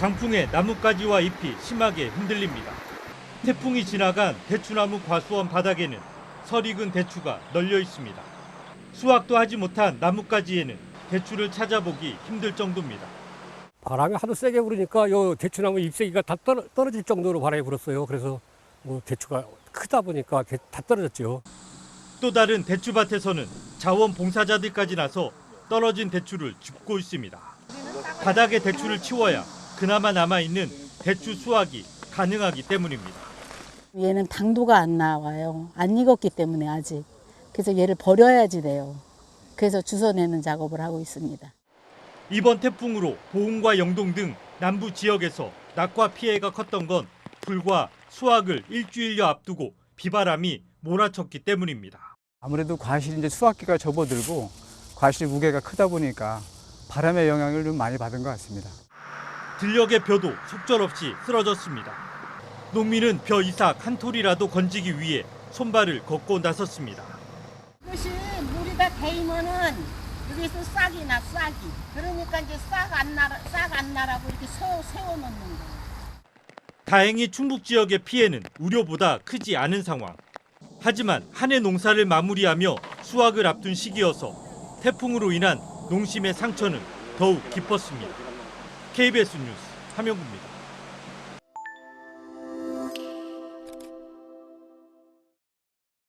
강풍에 나뭇가지와 잎이 심하게 흔들립니다. 태풍이 지나간 대추나무 과수원 바닥에는 설익은 대추가 널려 있습니다. 수확도 하지 못한 나뭇가지에는 대추를 찾아보기 힘들 정도입니다. 바람이 하도 세게 부르니까 요 대추나무 잎새기가 다 떨어, 떨어질 정도로 바람이 불었어요. 그래서 뭐 대추가 크다 보니까 개- 다 떨어졌죠. 또 다른 대추밭에서는 자원봉사자들까지 나서 떨어진 대추를 줍고 있습니다. 바닥에 대추를 치워야 그나마 남아있는 대추 수확이 가능하기 때문입니다. 얘는 당도가 안 나와요. 안 익었기 때문에 아직. 그래서 얘를 버려야지 돼요. 그래서 주워내는 작업을 하고 있습니다. 이번 태풍으로 보은과 영동 등 남부 지역에서 낙과 피해가 컸던 건 불과 수확을 일주일여 앞두고 비바람이 몰아쳤기 때문입니다. 아무래도 과실 이제 수확기가 접어들고 과실 무게가 크다 보니까 바람의 영향을 좀 많이 받은 것 같습니다. 들녘의 벼도 속절없이 쓰러졌습니다. 농민은 벼 이삭 한 톨이라도 건지기 위해 손발을 걷고 나섰습니다. 이것이 물이 다 데이면은 여기서 싹이 나 싹이 그러니까 이제 싹 안 나라 싹안 나라고 이렇게 세워 세워 놓는 거예요. 다행히 충북 지역의 피해는 우려보다 크지 않은 상황. 하지만 한 해 농사를 마무리하며 수확을 앞둔 시기여서 태풍으로 인한 농심의 상처는 더욱 깊었습니다. KBS 뉴스 함영구입니다.